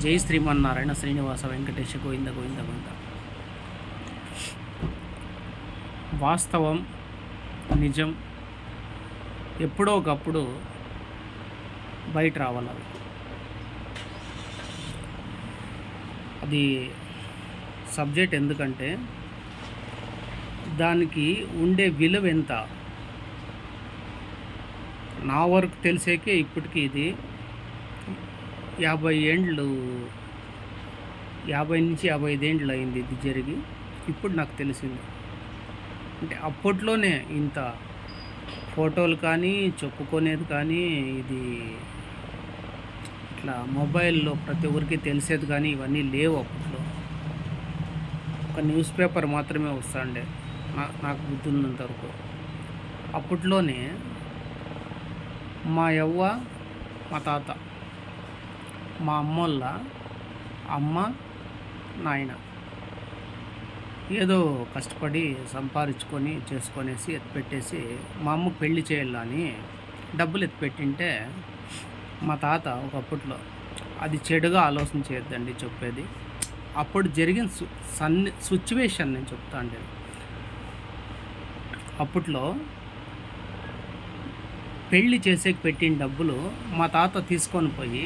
జై శ్రీమన్నారాయణ శ్రీనివాస వెంకటేశ గోవింద గోవింద గోవింద వాస్తవం నిజం ఎప్పుడో ఒకప్పుడు బయట రావాలి అవి. అది సబ్జెక్ట్ ఎందుకంటే దానికి ఉండే విలువ ఎంత నా వరకు తెలిసేకే ఇప్పటికీ ఇది యాభై ఏండ్లు యాభై నుంచి యాభై ఐదేండ్లు అయింది ఇది జరిగి. ఇప్పుడు నాకు తెలిసింది. అంటే అప్పట్లోనే ఇంత ఫోటోలు కానీ చెప్పుకునేది కానీ ఇది ఇట్లా మొబైల్లో ప్రతి ఒక్కరికి తెలిసేది కానీ ఇవన్నీ లేవు అప్పట్లో. ఒక న్యూస్ పేపర్ మాత్రమే వస్తుండే. నాకు గుర్తున్నంత వరకు. అప్పట్లోనే మా యవ్వ మా తాత మా అమ్మోళ్ళ అమ్మ నాయన ఏదో కష్టపడి సంపాదించుకొని చేసుకొనేసి ఎత్తిపెట్టేసి మా అమ్మకు పెళ్ళి చేయాలని డబ్బులు ఎత్తిపెట్టింటే మా తాత ఒకప్పట్లో అది చెడుగా ఆలోచన చేయొద్దండి చెప్పేది. అప్పుడు జరిగిన సు సన్ని సిచ్యువేషన్ నేను చెప్తా అండి. అప్పట్లో పెళ్ళి చేసేకి పెట్టిన డబ్బులు మా తాత తీసుకొని పోయి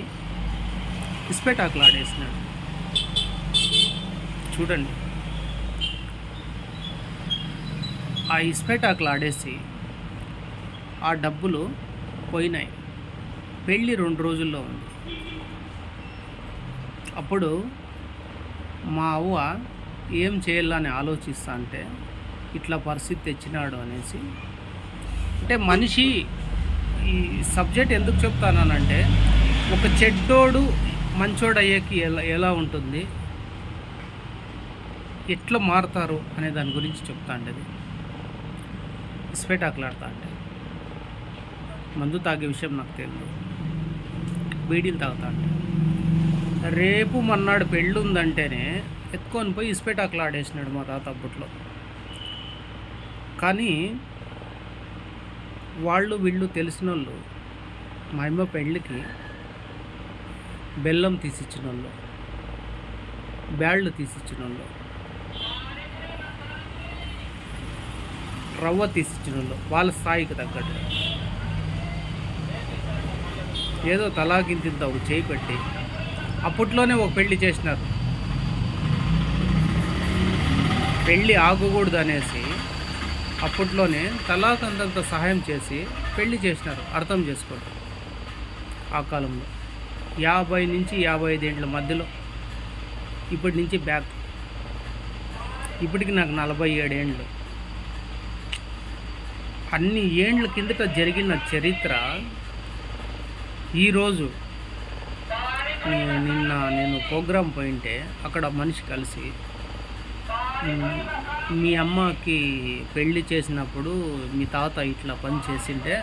ఇస్పెటాకులు ఆడేసినాడు. చూడండి. ఆ ఇస్పెటాకులు ఆడేసి ఆ డబ్బులు పోయినాయి. పెళ్ళి రెండు రోజుల్లో ఉంది. అప్పుడు మా అవ్వ ఏం చేయాలని ఆలోచిస్తా అంటే ఇట్లా పరిస్థితి తెచ్చినాడు అనేసి. అంటే మనిషి ఈ సబ్జెక్ట్ ఎందుకు చెప్తానంటే ఒక చెడ్డోడు మంచోడు అయ్యేకి ఎలా ఎలా ఉంటుంది? ఎట్లా మారుతారు అనే దాని గురించి చెప్తా అండి అది. ఇస్పెటాకులాడతా అంటే మందు తాగే విషయం నాకు తెలియదు బీడీలు తాగుతా అంటే రేపు మన్నాడు పెళ్ళి ఉందంటేనే ఎత్తుకొని పోయి ఇస్పెటాకులు ఆడేసినాడు మా తాత అప్పట్లో. కానీ వాళ్ళు వీళ్ళు తెలిసిన వాళ్ళు మా అమ్మ పెళ్ళికి బెల్లం తీసిచ్చిన వాళ్ళు బ్యాళ్ళు తీసిచ్చిన వాళ్ళు రవ్వ తీసిచ్చిన వాళ్ళు వాళ్ళ స్థాయికి తగ్గట్టు. ఏదో తలాకింత ఒక చేయి పెట్టి. అప్పట్లోనే ఒక పెళ్ళి చేసినారు. పెళ్ళి ఆగకూడదు అనేసి అప్పట్లోనే తలాకంతంత సహాయం చేసి పెళ్ళి చేసినారు అర్థం చేసుకోండి. ఆ కాలంలో. యాభై నుంచి యాభై ఐదేండ్ల మధ్యలో. ఇప్పటి నుంచి బ్యాక్ ఇప్పటికి నాకు నలభై ఏడేండ్లు అన్ని ఏండ్ల కిందట జరిగిన చరిత్ర ఈరోజు. నిన్న నేను ప్రోగ్రాం పోయింటే అక్కడ మనిషి కలిసి మీ అమ్మకి పెళ్ళి చేసినప్పుడు మీ తాత ఇట్లా పని చేసింటే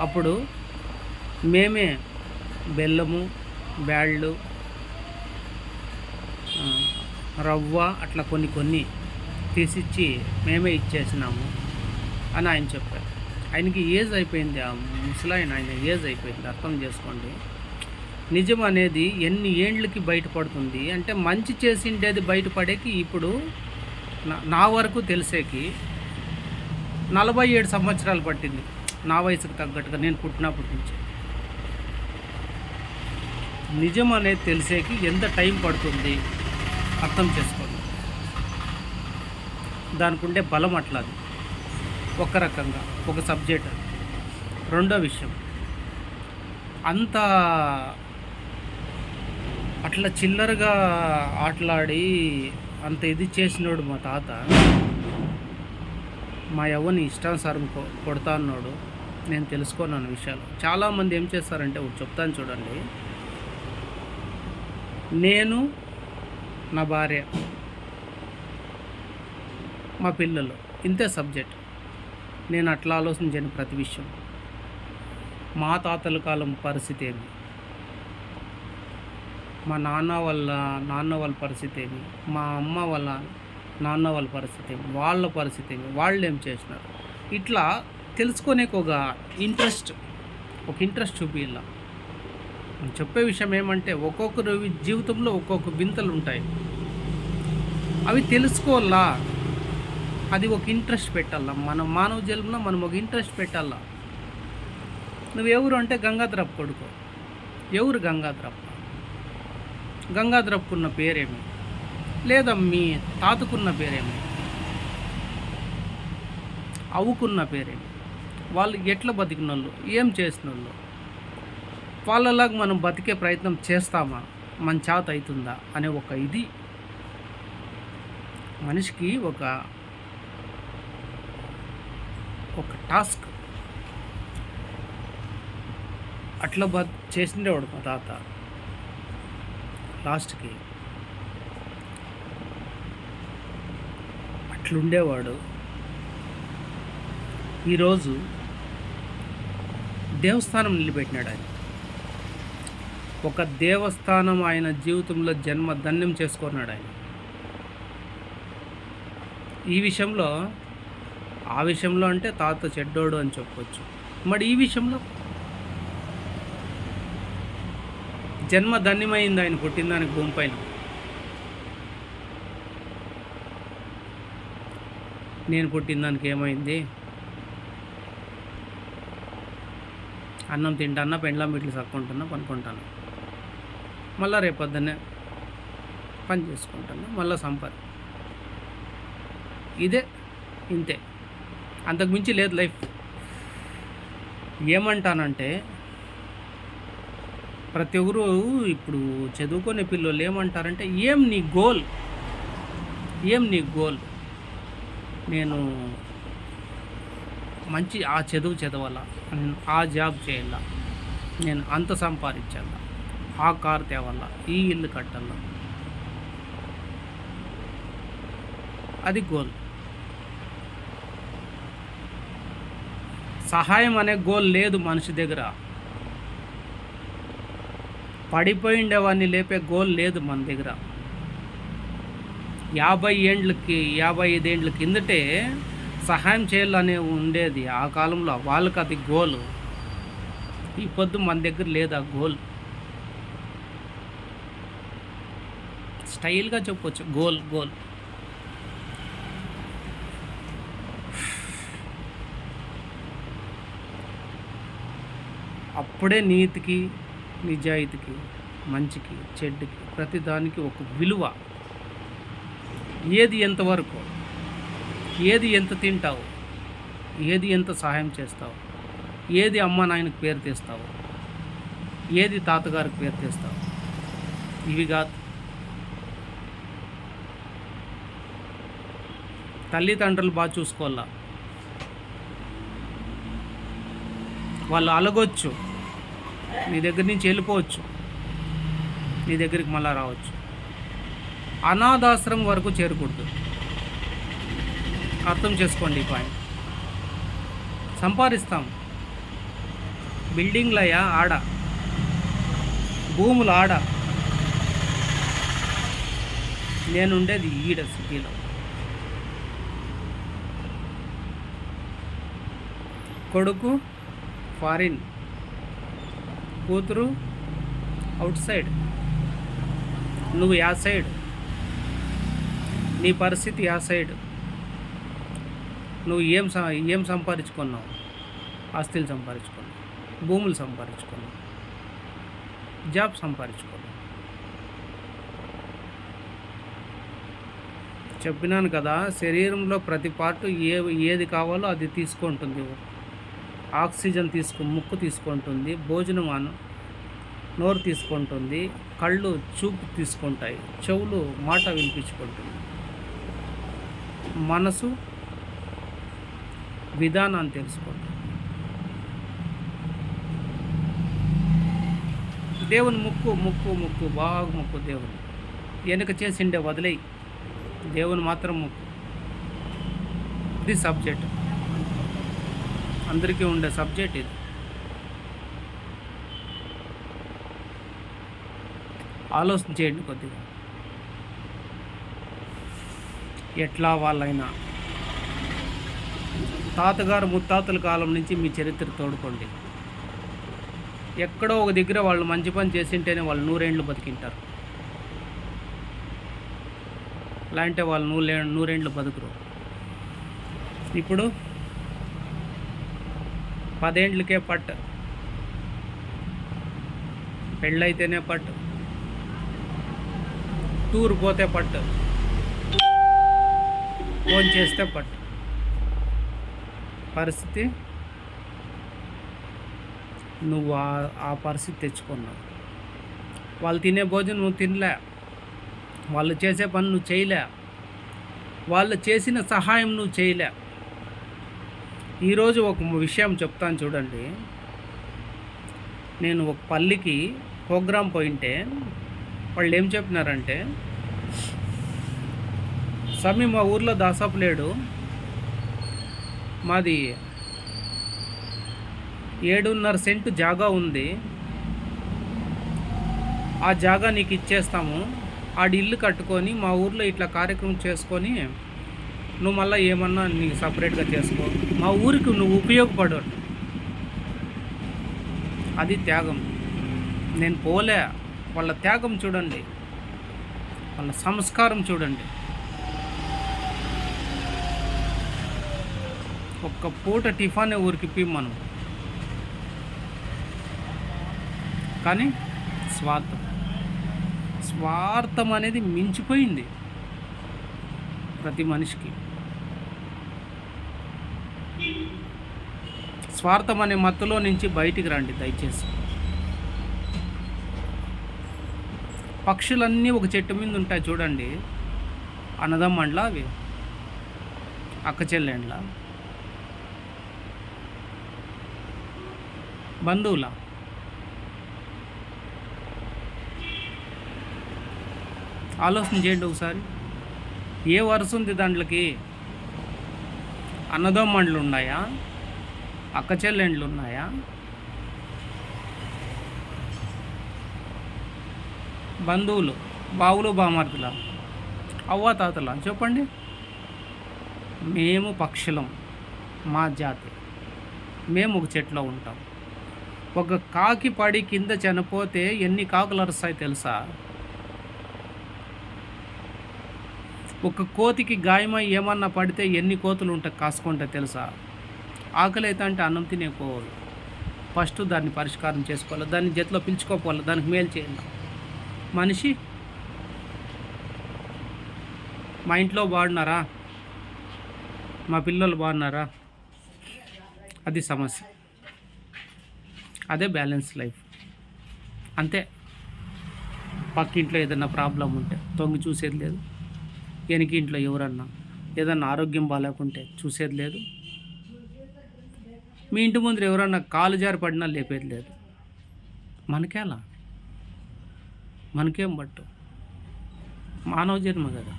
అప్పుడు మేమే బెల్లము బ్యాళ్ళు రవ్వ అట్లా కొన్ని కొన్ని తీసిచ్చి మేమే ఇచ్చేసినాము అని ఆయన చెప్పారు. ఆయనకి ఏజ్ అయిపోయింది ఆ ముసలాయన ఆయన ఏజ్ అయిపోయింది అర్థం చేసుకోండి. నిజం అనేది ఎన్ని ఏండ్లకి బయటపడుతుంది అంటే మంచి చేసిండేది బయటపడేకి ఇప్పుడు నా- నా వరకు తెలిసేకి నలభై ఏడు సంవత్సరాలు పట్టింది. నా వయసుకు తగ్గట్టుగా నేను పుట్టినప్పటి నుంచి. నిజం అనేది తెలిసేకి ఎంత టైం పడుతుంది? అర్థం చేసుకోండి. దానికి ఉండే బలం అట్లాది. ఒక రకంగా ఒక సబ్జెక్ట్ రెండో విషయం. అంత అట్లా చిల్లరగా ఆటలాడి అంత ఇది చేసినోడు మా తాత. మా యవ్వని ఇష్టానుసారం కొ కొడతా అన్నాడు నేను తెలుసుకున్నాను విషయాలు. చాలామంది ఏం చేస్తారంటే ఒకటి చెప్తాను చూడండి. నేను నా భార్య మా పిల్లలు ఇంతే సబ్జెక్ట్. నేను అట్లా ఆలోచించని ప్రతి విషయం. మా తాతల కాలం పరిస్థితి ఏమి మా నాన్న వాళ్ళ నాన్న వాళ్ళ పరిస్థితి ఏమి మా అమ్మ వాళ్ళ నాన్న వాళ్ళ పరిస్థితి ఏమి వాళ్ళ పరిస్థితి ఏమి వాళ్ళు ఏం చేసినారు ఇట్లా తెలుసుకునేకి ఒక ఇంట్రెస్ట్ ఒక ఇంట్రెస్ట్ చూపిల్ల చెప్పే విషయం ఏమంటే ఒక్కొక్కరు జీవితంలో ఒక్కొక్క వింతలు ఉంటాయి. అవి తెలుసుకోవాలా? అది ఒక ఇంట్రెస్ట్ పెట్టాలా? మన మానవ జన్మలో మనం ఒక ఇంట్రెస్ట్ పెట్టాలా? నువ్వు ఎవరు అంటే గంగాధరప్ కొడుకు. ఎవరు గంగాధరప్ప? గంగాధరప్పుకున్న పేరేమి? లేదా మీ తాతకున్న పేరేమి? అవుకున్న పేరేమి? వాళ్ళు ఎట్లా బతికినోళ్ళు? ఏం చేసినోళ్ళు? వాళ్ళలాగా మనం బతికే ప్రయత్నం చేస్తామా? మన చేత అవుతుందా? అనే ఒక ఇది మనిషికి ఒక ఒక టాస్క్. అట్లా బ చేసిండేవాడు మా తాత. లాస్ట్కి. అట్లుండేవాడు. ఈరోజు దేవస్థానం నిలబెట్టినాడు ఆయన. ఒక దేవస్థానం ఆయన జీవితంలో జన్మ ధన్యం చేసుకున్నాడు ఆయన. ఈ విషయంలో ఆ విషయంలో అంటే తాత చెడ్డోడు అని చెప్పొచ్చు. మరి ఈ విషయంలో జన్మ ధన్యమైంది ఆయన పుట్టిన దానికి భూమి పైన నేను పుట్టిన దానికి ఏమైంది? అన్నం తింటానా పెండ్లం ఇట్లు సక్కుంటున్నా పనుకుంటాను? మళ్ళీ రేపొద్దున్నే పని చేసుకుంటాను మళ్ళీ సంపాది. ఇదే ఇంతే. అంతకుమించి లేదు లైఫ్. ఏమంటానంటే ప్రతి ఒక్కరు ఇప్పుడు చదువుకునే పిల్లలు ఏమంటారంటే ఏం నీ గోల్? ఏం నీ గోల్? నేను మంచి ఆ చదువు చదవాలా? నేను ఆ జాబ్ చేయాలా? నేను అంత సంపాదించాలా? ఆ కార్ తేవాల ఈ ఇల్లు కట్టాలా అది గోల్. సహాయం అనే గోల్ లేదు మనిషి దగ్గర. పడిపోయిండేవాడిని లేపే గోల్ లేదు మన దగ్గర. యాభై ఏండ్లకి యాభై ఐదేండ్ల కిందటే సహాయం చేయాలనే ఉండేది ఆ కాలంలో. వాళ్ళకి అది గోల్. ఈ పొద్దు మన దగ్గర లేదు ఆ గోల్. స్టైల్గా చెప్పొచ్చు. Goal goal. అప్పుడే నీతికి నిజాయితీకి మంచికి చెడ్డుకి ప్రతిదానికి ఒక విలువ. ఏది ఎంతవరకు ఏది ఎంత తింటావు? ఏది ఎంత సహాయం చేస్తావు? ఏది అమ్మ నాయనకు పేరు తెస్తావు? ఏది తాతగారికి పేరు తెస్తావు? ఇవి కాదు. తల్లిదండ్రులు బాగా చూసుకోవాలా? వాళ్ళు అలగొచ్చు. నీ దగ్గర నుంచి వెళ్ళిపోవచ్చు. నీ దగ్గరికి మళ్ళా రావచ్చు. అనాథాశ్రమం వరకు చేరకూడదు. అర్థం చేసుకోండి ఈ పాయింట్. సంపాదిస్తాం. బిల్డింగ్లయ్యా ఆడ. భూములు ఆడ. నేనుండేది ఈడ సిటీలో. కొడుకు ఫారిన్ కూతురు అవుట్ సైడ్. నువ్వు యా సైడ్. నీ పరిస్థితి యా సైడ్. నువ్వు ఏం ఏం సంపాదించుకున్నావు? ఆస్తులు సంపాదించుకున్నావు. భూములు సంపాదించుకున్నావు. జాబ్ సంపాదించుకున్నావు. చెప్పినాను కదా శరీరంలో ప్రతి పార్టు ఏ ఏది కావాలో అది తీసుకుంటుంది. ఆక్సిజన్ తీసుకు ముక్కు తీసుకుంటుంది భోజనం అను నోరు తీసుకుంటుంది కళ్ళు చూపు తీసుకుంటాయి చెవులు మాట వినిపించుకుంటుంది. మనసు విధానాన్ని తెలుసుకుంటుంది. దేవుని ముక్కు ముక్కు ముక్కు బాగా ముక్కు దేవుని. వెనుక చేసిండే వదిలేయి. దేవుని మాత్రం ముక్కు. ఇది సబ్జెక్ట్ అందరికీ ఉండే సబ్జెక్ట్ ఇది. ఆలోచన చేయండి కొద్దిగా. ఎట్లా వాళ్ళైనా. తాతగారు ముత్తాతల కాలం నుంచి మీ చరిత్ర తోడుకోండి. ఎక్కడో ఒక దగ్గర వాళ్ళు మంచి పని చేసింటేనే వాళ్ళు నూరేండ్లు బతికింటారు. లాంటి వాళ్ళు నూరే నూరేండ్లు బతుకురు. ఇప్పుడు పదేండ్లకే పట్టు. పెళ్ళైతేనే పట్టు. టూర్ పోతే పట్టు. ఫోన్ చేస్తే పట్టు. పరిస్థితి? నువ్వు ఆ- ఆ పరిస్థితి తెచ్చుకున్నావు. వాళ్ళు తినే భోజనం నువ్వు తినలే. వాళ్ళు చేసే పని నువ్వు చేయలే. వాళ్ళు చేసిన సహాయం నువ్వు చేయలే. ఈరోజు ఒక విషయం చెప్తాను చూడండి. నేను ఒక పల్లికి ప్రోగ్రాం పోయింటే వాళ్ళు ఏం చెప్పినారంటే స్వామి మా ఊర్లో దాసపు లేడు. మాది ఏడున్నర సెంటు జాగా ఉంది. ఆ జాగా నీకు ఇచ్చేస్తాము. ఆడి ఇల్లు కట్టుకొని మా ఊర్లో ఇట్లా కార్యక్రమం చేసుకొని నువ్వు మళ్ళీ ఏమన్నా నీకు సపరేట్గా చేసుకో. మా ఊరికి నువ్వు ఉపయోగపడు అది త్యాగం. నేను పోలే. వాళ్ళ త్యాగం చూడండి. వాళ్ళ సంస్కారం చూడండి. ఒక్క పూట టిఫానే ఊరికిప్పి మనం. కానీ స్వార్థం. స్వార్థం అనేది మించిపోయింది ప్రతి మనిషికి. స్వార్థం అనే మత్తులో నుంచి బయటికి రండి దయచేసి. పక్షులన్నీ ఒక చెట్టు మీద ఉంటాయి చూడండి. అన్నదమ్మండ్లా అవి. అక్క చెల్లెండ్లా. బంధువులా. ఆలోచన చేయండి ఒకసారి. ఏ వరుస ఉంది దాంట్లోకి? అన్నదమ్మండ్లు ఉన్నాయా? అక్క చెల్లెండ్లు ఉన్నాయా? బంధువులు బావులు బామర్దుల? అవ్వ తాతల? చెప్పండి. మేము పక్షులం మా జాతి. మేము ఒక చెట్లో ఉంటాం. ఒక కాకి పడి కింద చనిపోతే ఎన్ని కాకులు అరుస్తాయి తెలుసా? ఒక కోతికి గాయమై ఏమన్నా పడితే ఎన్ని కోతులు ఉంటాయి కాసుకుంటే తెలుసా? ఆకలి అయితే అంటే అన్నం తినేపోవాలి ఫస్ట్ దాన్ని పరిష్కారం చేసుకోవాలి. దాన్ని జతిలో పిలుచుకోపోవాలి దానికి మేలు చేయాలి మనిషి మా ఇంట్లో బాగున్నారా మా పిల్లలు బాగున్నారా అది సమస్య. అదే బ్యాలెన్స్ లైఫ్. అంతే. పక్కింట్లో ఏదన్నా ప్రాబ్లం ఉంటే తొంగి చూసేది లేదు. వెనక ఇంట్లో ఎవరన్నా ఏదన్నా ఆరోగ్యం బాగాలేకుంటే చూసేది లేదు. మీ ఇంటి ముందు ఎవరన్నా కాలు జారి పడినా లేపేది లేదు. మనకేలా? మనకేం బట్టు మానవ జన్మ కదా.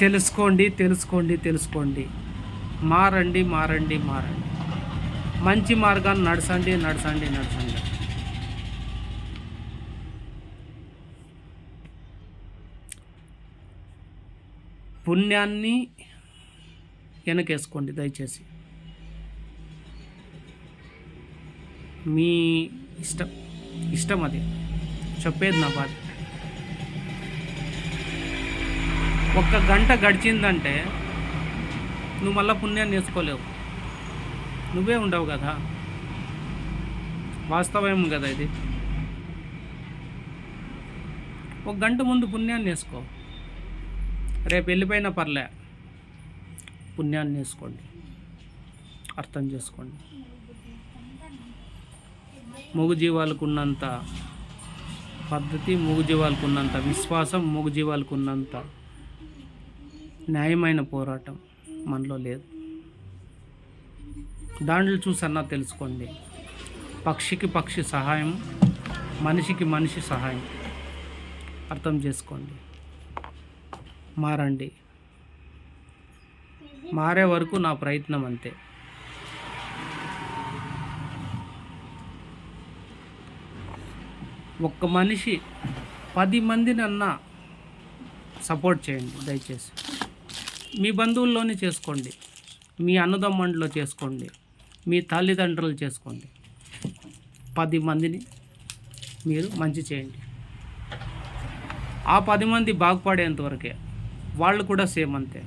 తెలుసుకోండి తెలుసుకోండి తెలుసుకోండి. మారండి మారండి మారండి. మంచి మార్గాన్ని నడసండి నడసండి నడసండి పుణ్యాన్ని వెనకేసుకోండి దయచేసి. మీ ఇష్టం ఇష్టం అది. చెప్పేది నా బాధ. ఒక్క గంట గడిచిందంటే నువ్వు మళ్ళీ పుణ్యాన్ని వేసుకోలేవు నువ్వే ఉండవు కదా. వాస్తవం కదా ఇది? ఒక గంట ముందు పుణ్యాన్ని వేసుకో రేపు వెళ్ళిపోయినా పర్లే. పుణ్యాన్ని వేసుకోండి అర్థం చేసుకోండి. మూగజీవాలకు ఉన్నంత పద్ధతి మూగజీవాలకు ఉన్నంత విశ్వాసం మూగజీవాలకు ఉన్నంత న్యాయమైన పోరాటం మనలో లేదు. దాంట్లో చూసన్నా తెలుసుకోండి. పక్షికి పక్షి సహాయం మనిషికి మనిషి సహాయం. అర్థం చేసుకోండి. మారండి. మారే వరకు నా ప్రయత్నం అంతే. ఒక్క మనిషి పది మందినన్నా సపోర్ట్ చేయండి దయచేసి. మీ బంధువుల్లోనే చేసుకోండి. మీ అన్నదమ్మండిలో చేసుకోండి. మీ తల్లిదండ్రులు చేసుకోండి. పది మందిని మీరు మంచి చేయండి. ఆ పది మంది బాగుపడేంతవరకే వాళ్ళు కూడా సేమ్ అంతే.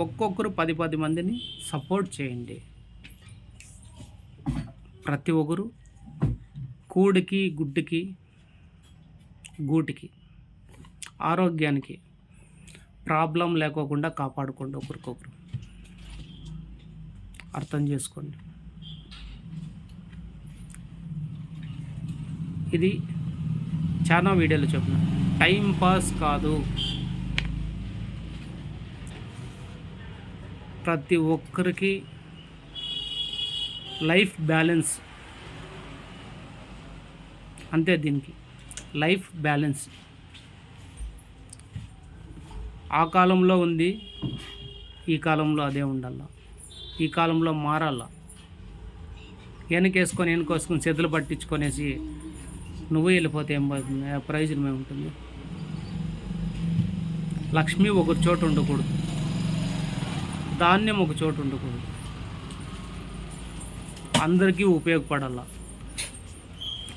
ఒక్కొక్కరు పది పది మందిని సపోర్ట్ చేయండి. ప్రతి ఒక్కరు కూడికి గుడ్డుకి గూటికి ఆరోగ్యానికి ప్రాబ్లం లేకోకుండా కాపాడుకోండి ఒకరికొకరు. అర్థం చేసుకోండి. ఇది చాలా వీడియోలు చెప్పిన టైం పాస్ కాదు. ప్రతి ఒక్కరికి లైఫ్ బ్యాలెన్స్. అంతే దీనికి. Life balance. ఆ కాలంలో ఉంది ఈ కాలంలో అదే ఉండాల? ఈ కాలంలో మారాల? వెనకేసుకొని వెనకేసుకొని చేతులు పట్టించుకొనేసి నువ్వు వెళ్ళిపోతే ఏం పోతుంది? ప్రయోజనం ఏముంటుంది లక్ష్మి ఒక చోట ఉండకూడదు. ధాన్యం ఒక చోటు ఉండకూడదు. అందరికీ ఉపయోగపడాల.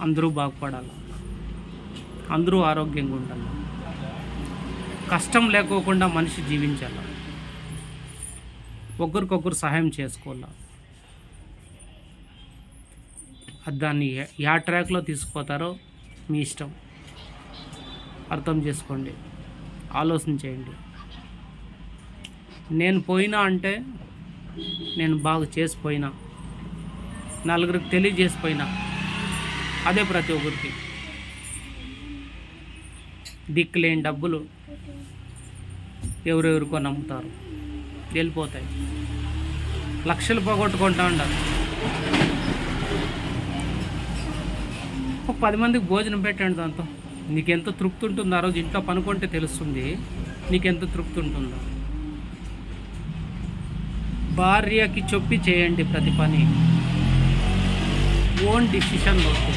అందరూ బాగుపడాల. అందరూ ఆరోగ్యంగా ఉండాలి. కష్టం లేకోకుండా మనిషి జీవించాల. ఒకరికొకరు సహాయం చేసుకోవాలా. అది దాన్ని యా ట్రాక్లో తీసుకుపోతారో మీ ఇష్టం. అర్థం చేసుకోండి. ఆలోచన చేయండి. నేను పోయినా అంటే నేను బాగా చేసిపోయినా నలుగురికి తెలియజేసిపోయినా అదే ప్రతి ఒక్కరికి. దిక్కులేని డబ్బులు ఎవరెవరికో నమ్ముతారు. వెళ్ళిపోతాయి. లక్షలు పోగొట్టుకుంటా ఉంటారు ఒక పది మందికి భోజనం పెట్టండి దాంతో. నీకెంత తృప్తి ఉంటుందో ఆ రోజు ఇంట్లో పనుకుంటే తెలుస్తుంది. నీకెంత తృప్తి ఉంటుందో. భార్యకి చొప్పి చేయండి ప్రతి పని. ఓన్ డిసిషన్ వద్దు.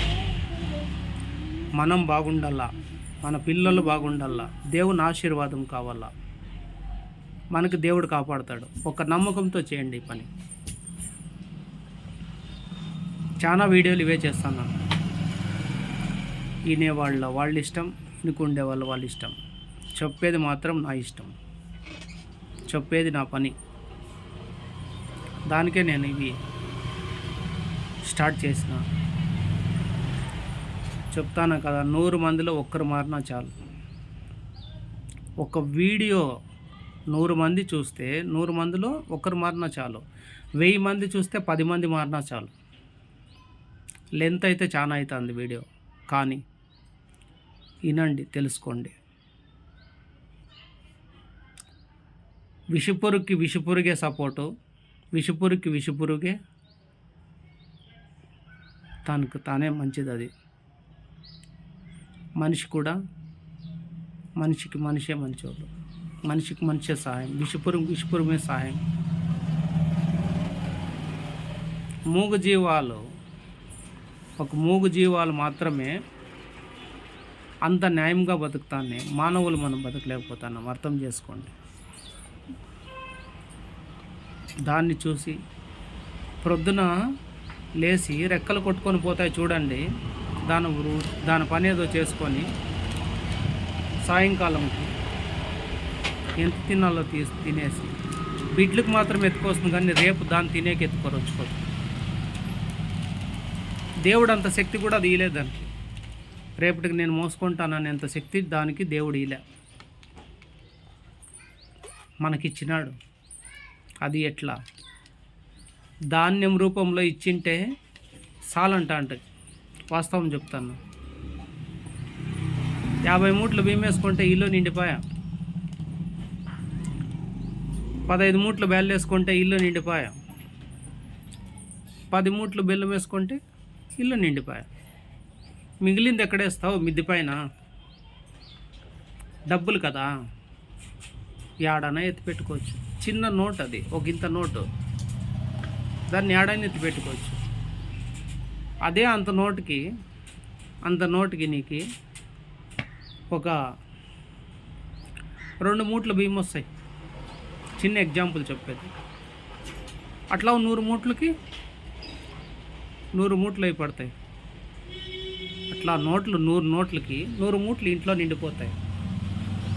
మనం బాగుండాలా? మన పిల్లలు బాగుండాలా? దేవుని ఆశీర్వాదం కావాలా? మనకు దేవుడు కాపాడుతాడు. ఒక నమ్మకంతో చేయండి ఈ పని. చాలా వీడియోలు ఇవే చేస్తాను. వినేవాళ్ళ వాళ్ళ ఇష్టం వినుకుండే వాళ్ళు వాళ్ళ ఇష్టం. చెప్పేది మాత్రం నా ఇష్టం. చెప్పేది నా పని. దానికే నేను ఇవి స్టార్ట్ చేసిన. చెప్తాను కదా నూరు మందిలో ఒక్కరు మారినా చాలు. ఒక వీడియో నూరు మంది చూస్తే నూరు మందిలో ఒక్కరు మారినా చాలు. వెయ్యి మంది చూస్తే పది మంది మారినా చాలు. లెంత్ అయితే చాలా అవుతుంది వీడియో. కానీ వినండి తెలుసుకోండి. విషపురుకి విషపురుగే సపోర్టు. విషపురుకి విషపురుగే. తనకు తానే మంచిది అది. మనిషి కూడా మనిషికి మనిషే మంచోడు. మనిషికి మనిషే సహాయం విషపురం విషపురమే సహాయం మూగ జీవాలు ఒక మూగ జీవాలు మాత్రమే అంత న్యాయంగా బతుకుతాన్ని మానవులు మనం బతకలేకపోతున్నాం. అర్థం చేసుకోండి. దాన్ని చూసి ప్రొద్దున లేచి రెక్కలు కొట్టుకొని పోతాయి చూడండి. దాని దాని పని ఏదో చేసుకొని సాయంకాలంకి ఎంత తినాలో తీసి తినేసి బిడ్లకు మాత్రం ఎత్తుకొస్తుంది కానీ రేపు దాన్ని తినేకి ఎత్తుకోరొచ్చుకోదు దేవుడు అంత శక్తి కూడా అది ఇయలేదు దానికి. రేపటికి నేను మోసుకుంటానని అంత శక్తి దానికి దేవుడు ఇలా మనకిచ్చినాడు. అది ఎట్లా? ధాన్యం రూపంలో ఇచ్చింటే సాలంట అంట. వాస్తవం చెప్తాను. యాభై మూట్లు బియ్యం ఇల్లు నిండిపోయా? పదహైదు మూట్లు బెల్లం వేసుకుంటే ఇల్లు నిండిపోయా? పది మూట్లు బెల్లం వేసుకుంటే ఇల్లు నిండిపోయా? మిగిలింది ఎక్కడేస్తావు మిద్ది పైన. డబ్బులు కదా? ఏడనా ఎత్తి పెట్టుకోవచ్చు? చిన్న నోట్ అది ఒక ఇంత నోటు. దాన్ని ఏడైనా పెట్టుకోవచ్చు. అదే అంత నోటుకి అంత నోటుకి నీకు ఒక రెండు మూట్ల బియ్యం వస్తాయి. చిన్న ఎగ్జాంపుల్ చెప్పేది. అట్లా నూరు మూట్లకి నూరు మూట్లు అయి పడతాయి. అట్లా నోట్లు నూరు నోట్లకి నూరు మూట్లు ఇంట్లో నిండిపోతాయి.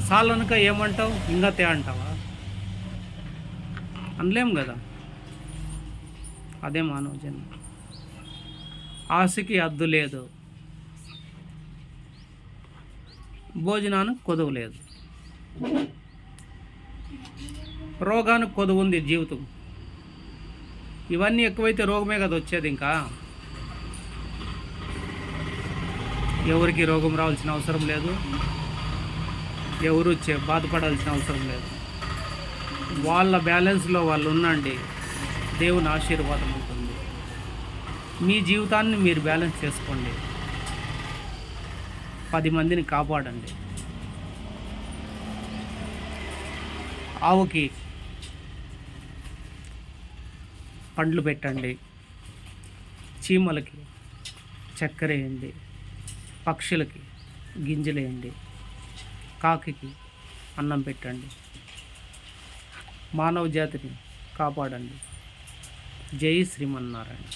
సాలనక ఏమంటావు? ఇంకా అంటావా? అనలేం కదా. అదే మానవ జన్మ. ఆశకి అద్దు లేదు. భోజనానికి కొదువు లేదు. రోగానికి కొదువు ఉంది జీవితం. ఇవన్నీ ఎక్కువైతే రోగమే కదా వచ్చేది ఇంకా. ఎవరికి రోగం రావాల్సిన అవసరం లేదు. ఎవరు బాధపడాల్సిన అవసరం లేదు. వాళ్ళ బ్యాలెన్స్లో వాళ్ళు ఉండండి దేవుని ఆశీర్వాదం ఉంటుంది. మీ జీవితాన్ని మీరు బ్యాలెన్స్ చేసుకోండి. పది మందిని కాపాడండి. ఆవుకి పండ్లు పెట్టండి. చీమలకి చక్కెర వేయండి. పక్షులకి గింజలు వేయండి. అన్నం పెట్టండి. మానవ జాతిని కాపాడండి. జై శ్రీమన్నారాయణ.